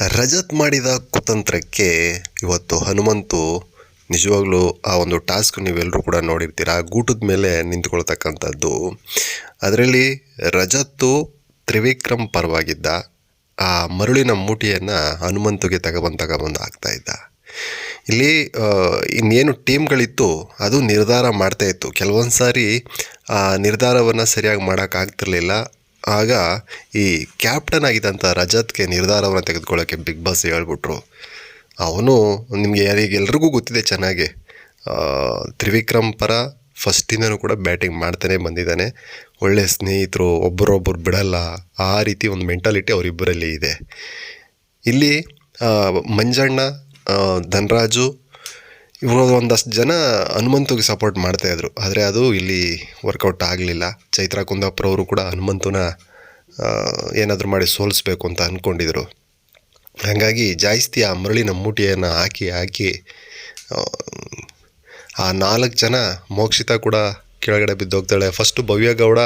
ರಜತ್ ಮಾಡಿದ ಕುತಂತ್ರಕ್ಕೆ ಇವತ್ತು ಹನುಮಂತು ನಿಜವಾಗ್ಲೂ ಆ ಒಂದು ಟಾಸ್ಕ್ ನೀವೆಲ್ಲರೂ ಕೂಡ ನೋಡಿರ್ತೀರ? ಗೂಟದ ಮೇಲೆ ನಿಂತ್ಕೊಳ್ತಕ್ಕಂಥದ್ದು. ಅದರಲ್ಲಿ ರಜತ್ತು ತ್ರಿವಿಕ್ರಮ್ ಪರವಾಗಿದ್ದ ಆ ಮರಳಿನ ಮೂಟಿಯನ್ನು ಹನುಮಂತುಗೆ ತಗೊಬಂದು ತಗೊಬಂದು ಆಗ್ತಾ ಇದ್ದ. ಇಲ್ಲಿ ಇನ್ನೇನು ಟೀಮ್ಗಳಿತ್ತು, ಅದು ನಿರ್ಧಾರ ಮಾಡ್ತಾ ಇತ್ತು. ಕೆಲವೊಂದು ಸಾರಿ ಆ ನಿರ್ಧಾರವನ್ನು ಸರಿಯಾಗಿ ಮಾಡೋಕ್ಕಾಗ್ತಿರ್ಲಿಲ್ಲ ಆಗ ಈ ಕ್ಯಾಪ್ಟನ್ ಆಗಿದ್ದಂಥ ರಜತ್ಗೆ ನಿರ್ಧಾರವನ್ನು ತೆಗೆದುಕೊಳ್ಳೋಕ್ಕೆ ಬಿಗ್ ಬಾಸ್ ಹೇಳ್ಬಿಟ್ರು. ಅವನು ನಿಮಗೆ ಯಾರಿಗೆ ಎಲ್ರಿಗೂ ಗೊತ್ತಿದೆ ಚೆನ್ನಾಗಿ. ತ್ರಿವಿಕ್ರಮ್ ಪರ ಫಸ್ಟಿಂದನೂ ಕೂಡ ಬ್ಯಾಟಿಂಗ್ ಮಾಡ್ತಾನೆ ಬಂದಿದ್ದಾನೆ. ಒಳ್ಳೆ ಸ್ನೇಹಿತರು ಒಬ್ಬರೊಬ್ಬರು ಬಿಡಲ್ಲ. ಆ ರೀತಿ ಒಂದು ಮೆಂಟಾಲಿಟಿ ಅವರಿಬ್ಬರಲ್ಲಿ ಇದೆ. ಇಲ್ಲಿ ಮಂಜಣ್ಣ ಧನರಾಜು ಇವರು ಒಂದಷ್ಟು ಜನ ಹನುಮಂತುಗೆ ಸಪೋರ್ಟ್ ಮಾಡ್ತಾಯಿದ್ರು ಆದರೆ ಅದು ಇಲ್ಲಿ ವರ್ಕೌಟ್ ಆಗಲಿಲ್ಲ. ಚೈತ್ರ ಕುಂದಾಪುರ ಅವರು ಕೂಡ ಹನುಮಂತನ ಏನಾದರೂ ಮಾಡಿ ಸೋಲಿಸ್ಬೇಕು ಅಂತ ಅಂದ್ಕೊಂಡಿದ್ರು ಹಾಗಾಗಿ ಜಾಸ್ತಿ ಆ ಮರಳಿನ ಮೂಟೆಯನ್ನು ಹಾಕಿ ಹಾಕಿ ಆ, ನಾಲ್ಕು ಜನ ಮೋಕ್ಷಿತ ಕೂಡ ಕೆಳಗಡೆ ಬಿದ್ದೋಗ್ತಾಳೆ ಫಸ್ಟು ಭವ್ಯ ಗೌಡ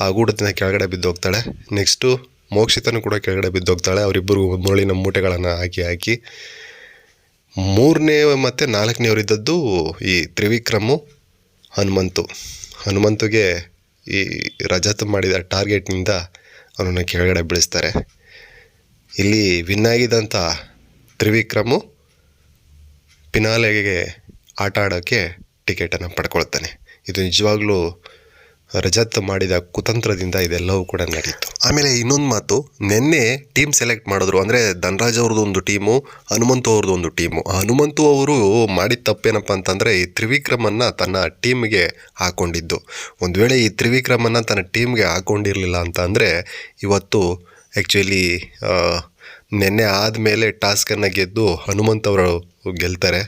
ಆ ಗೂಡದಿಂದ ಕೆಳಗಡೆ ಬಿದ್ದೋಗ್ತಾಳೆ ನೆಕ್ಸ್ಟು ಮೋಕ್ಷಿತನೂ ಕೂಡ ಕೆಳಗಡೆ ಬಿದ್ದೋಗ್ತಾಳೆ ಅವರಿಬ್ಬರು ಮರಳಿನ ಮೂಟೆಗಳನ್ನು ಹಾಕಿ ಹಾಕಿ ಮೂರನೇ ಮತ್ತು ನಾಲ್ಕನೇವರಿದ್ದದ್ದು ಈ ತ್ರಿವಿಕ್ರಮು, ಹನುಮಂತು. ಹನುಮಂತುಗೆ ಈ ರಜತ್ ಮಾಡಿದ ಟಾರ್ಗೆಟ್ನಿಂದ ಅವನನ್ನು ಕೆಳಗಡೆ ಬೀಳಿಸ್ತಾರೆ. ಇಲ್ಲಿ ವಿನ್ ಆಗಿದ್ದಂಥ ತ್ರಿವಿಕ್ರಮು ಪಿನಾಲೆಗೆ ಆಟ ಆಡೋಕ್ಕೆ ಟಿಕೆಟನ್ನು ಪಡ್ಕೊಳ್ತಾನೆ. ಇದು ನಿಜವಾಗ್ಲೂ ರಜತ್ ಮಾಡಿದ ಕುತಂತ್ರದಿಂದ ಇದೆಲ್ಲವೂ ಕೂಡ ನಡೀತು ಆಮೇಲೆ ಇನ್ನೊಂದು ಮಾತು, ನಿನ್ನೆ ಟೀಮ್ ಸೆಲೆಕ್ಟ್ ಮಾಡಿದ್ರು. ಅಂದರೆ ಧನರಾಜ್ ಅವ್ರದ್ದು ಒಂದು ಟೀಮು, ಹನುಮಂತು ಅವ್ರದ್ದು ಒಂದು ಟೀಮು. ಹನುಮಂತು ಅವರು ಮಾಡಿದ ತಪ್ಪೇನಪ್ಪ ಅಂತಂದರೆ ಈ ತ್ರಿವಿಕ್ರಮನ್ನು ತನ್ನ ಟೀಮ್ಗೆ ಹಾಕೊಂಡಿದ್ದು. ಒಂದು ವೇಳೆ ಈ ತ್ರಿವಿಕ್ರಮನ್ನು ತನ್ನ ಟೀಮ್ಗೆ ಹಾಕೊಂಡಿರಲಿಲ್ಲ ಅಂತ ಅಂದರೆ ಇವತ್ತು ಆ್ಯಕ್ಚುಲಿ ನಿನ್ನೆ ಆದಮೇಲೆ ಟಾಸ್ಕನ್ನು ಗೆದ್ದು ಹನುಮಂತ್ ಅವರು ಗೆಲ್ತಾರೆ.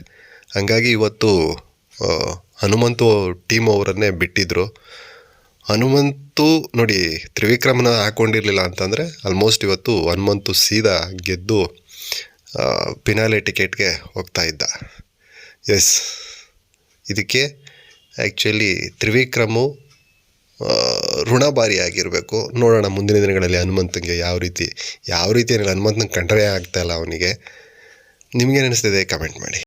ಹಾಗಾಗಿ ಇವತ್ತು ಹನುಮಂತು ಟೀಮ್ ಅವರನ್ನೇ ಬಿಟ್ಟಿದ್ರು. ಹನುಮಂತು ನೋಡಿ, ತ್ರಿವಿಕ್ರಮನ ಹಾಕೊಂಡಿರಲಿಲ್ಲ ಅಂತಂದರೆ ಆಲ್ಮೋಸ್ಟ್ ಇವತ್ತು ಹನುಮಂತು ಸೀದಾ ಗೆದ್ದು ಪಿನಾಲೆ ಟಿಕೆಟ್ಗೆ ಹೋಗ್ತಾ ಇದ್ದ. ಎಸ್ ಇದಕ್ಕೆ ಆ್ಯಕ್ಚುಲಿ ತ್ರಿವಿಕ್ರಮು ಋಣಭಾರಿ ಆಗಿರಬೇಕು ನೋಡೋಣ ಮುಂದಿನ ದಿನಗಳಲ್ಲಿ ಹನುಮಂತನಿಗೆ ಯಾವ ರೀತಿ ಯಾವ ರೀತಿ ಹನುಮಂತನ ಕಂಡ್ರೆ ಆಗ್ತಾಯಿಲ್ಲ ಅವನಿಗೆ. ನಿಮಗೇನು ಅನಿಸ್ತಿದೆ? ಕಮೆಂಟ್ ಮಾಡಿ.